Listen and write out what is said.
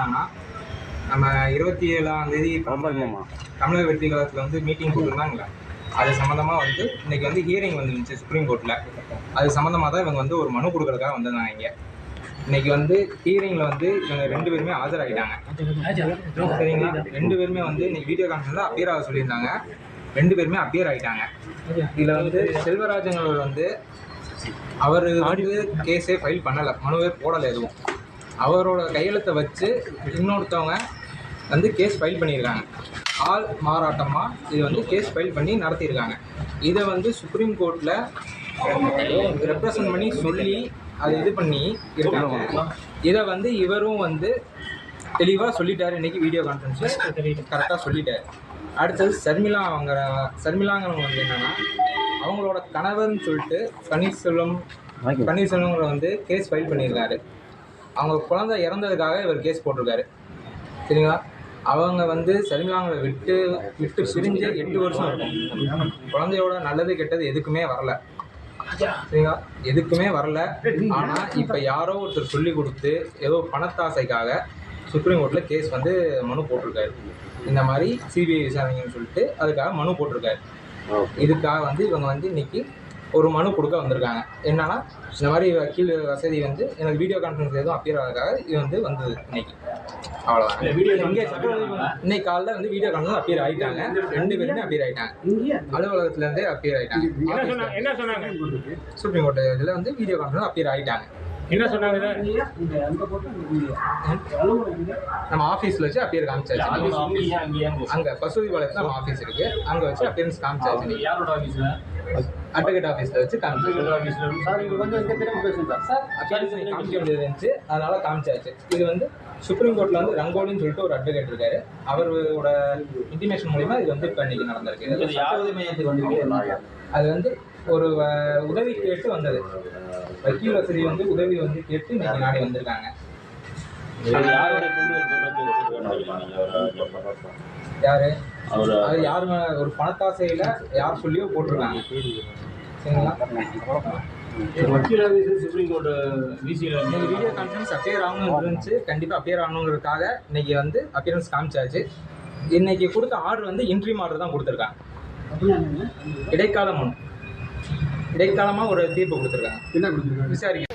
என்னன்னா நம்ம இருபத்தி ஏழாம் தேதி தமிழக வெற்றி கழகத்தில் வந்து மீட்டிங் போட்டிருந்தாங்களே அது சம்மந்தமாக வந்து இன்னைக்கு வந்து ஹியரிங் வந்துருந்துச்சு சுப்ரீம் கோர்ட்டில் அது சம்மந்தமாக தான் இவங்க வந்து ஒரு மனு கொடுக்கறதுக்காக வந்திருந்தாங்க இங்கே. இன்னைக்கு வந்து ஹியரிங்கில் வந்து இவங்க ரெண்டு பேருமே ஆஜராகிட்டாங்க. சரிங்களா? ரெண்டு பேருமே வந்து இன்னைக்கு வீடியோ கான்ஃபரன்ஸில் அப்பியர் ஆக சொல்லியிருந்தாங்க. ரெண்டு பேருமே அப்பியர் ஆகிட்டாங்க. இதில் வந்து செல்வராஜன் வந்து அவர் வந்து கேஸே ஃபைல் பண்ணலை. மனுவே போடலை எதுவும். அவரோட கையெழுத்தை வச்சு இன்னொருத்தவங்க வந்து கேஸ் ஃபைல் பண்ணியிருக்காங்க. ஆள் மாறாட்டமாக இது வந்து கேஸ் ஃபைல் பண்ணி நடத்தியிருக்காங்க. இதை வந்து சுப்ரீம் கோர்ட்டில் ரெப்ரசன்ட் பண்ணி சொல்லி அதை இது பண்ணி இருக்காங்க. இதை வந்து இவரும் வந்து தெளிவாக சொல்லிட்டாரு. இன்றைக்கி வீடியோ கான்ஃபரன்ஸில் கரெக்டாக சொல்லிட்டாரு. அடுத்தது சர்மிளா அவங்க சர்மிளாங்கிறவங்க வந்து என்னென்னா அவங்களோட கணவர்னு சொல்லிட்டு பன்னீர்செல்வம் பன்னீர்செல்வங்களை வந்து கேஸ் ஃபைல் பண்ணியிருக்காரு. அவங்க குழந்தை இறந்ததுக்காக இவர் கேஸ் போட்டிருக்காரு. சரிங்களா? அவங்க வந்து சர்மிளாங்களை விட்டு விட்டு பிரிஞ்சு எட்டு வருஷம் இருக்கும். குழந்தையோட நல்லது கெட்டது எதுக்குமே வரல. சரிங்களா? எதுக்குமே வரல. ஆனால் இப்போ யாரோ ஒருத்தர் சொல்லி கொடுத்து ஏதோ பணத்தாசைக்காக சுப்ரீம் கோர்ட்டில் கேஸ் வந்து மனு போட்டிருக்காரு. இந்த மாதிரி சிபிஐ விசாரணைன்னு சொல்லிட்டு அதுக்காக மனு போட்டிருக்காரு. இதுக்காக வந்து இவங்க வந்து இன்னைக்கு ஒரு மனு கொடுக்க வந்திருக்காங்க. என்னன்னா இந்த மாதிரி வக்கீல் வசதி வந்து எனக்கு வீடியோ கான்ஃபரன்ஸ் எதுவும் அப்பியர் ஆகிறதுக்காக இது வந்து வந்தது இன்னைக்கு. அவ்வளோதான் இங்கே இன்னைக்கு காலைல வந்து வீடியோ கான்ஃபரன்ஸ் அப்பியர் ஆகிட்டாங்க ரெண்டு பேருமே அப்பியர் ஆகிட்டாங்க அலுவலகத்துலேருந்தே அப்பியர் ஆகிட்டாங்க சுப்ரீம் கோர்ட் இதில் வந்து வீடியோ கான்ஃபரன்ஸ் அப்பியர் ஆகிட்டாங்க என்ன சொன்னாங்க? நம்ம ஆஃபீஸில் வச்சு அப்பியர் காமிச்சாச்சு. அங்கே பசுதிபாளையத்தில் நம்ம ஆஃபீஸ் இருக்கு. அங்கே வச்சு அப்பியரன்ஸ் காமிச்சாச்சு. யாரோட ஆஃபீஸ்ல அட்வொகேட் ஆஃபீஸில் வச்சு காமிச்சாச்சு. காமிக்க வேண்டியது இருந்துச்சு. அதனால காமிச்சாச்சு. இது வந்து சுப்ரீம் கோர்ட்ல வந்து ரங்கோலின்னு சொல்லிட்டு ஒரு அட்வொகேட் இருக்காரு. அவரோட இன்டிமேஷன் மூலியமா இது வந்து இப்போ இன்னைக்கு நடந்திருக்கு. அது வந்து ஒரு உதவி கேட்டு வந்தது. வக்கீல் வசதி வந்து உதவி வந்து கேட்டு இன்னைக்கு நாடி வந்திருக்காங்க. யாரு? அது யாரு ஒரு பணத்தாசையில யார் சொல்லியோ போட்டிருக்காங்க. சரிங்களா? வக்கீல் சுப்ரீம் கோர்ட் விசியில் வீடியோ கான்ஃபரன்ஸ் அப்பியர் ஆகணும்னு இருந்துச்சு. கண்டிப்பாக அப்பியர் ஆகணுங்கிறதுக்காக இன்னைக்கு வந்து அப்பியரன்ஸ் காமிச்சாச்சு. இன்னைக்கு கொடுத்த ஆர்டர் வந்து இன்ட்ரீம் ஆர்டர் தான் கொடுத்துருக்காங்க. இடைக்கால மனு இடைக்காலமாக ஒரு தீர்ப்பு கொடுத்துருக்காங்க. என்ன கொடுத்துருக்காங்க? விசாரிக்க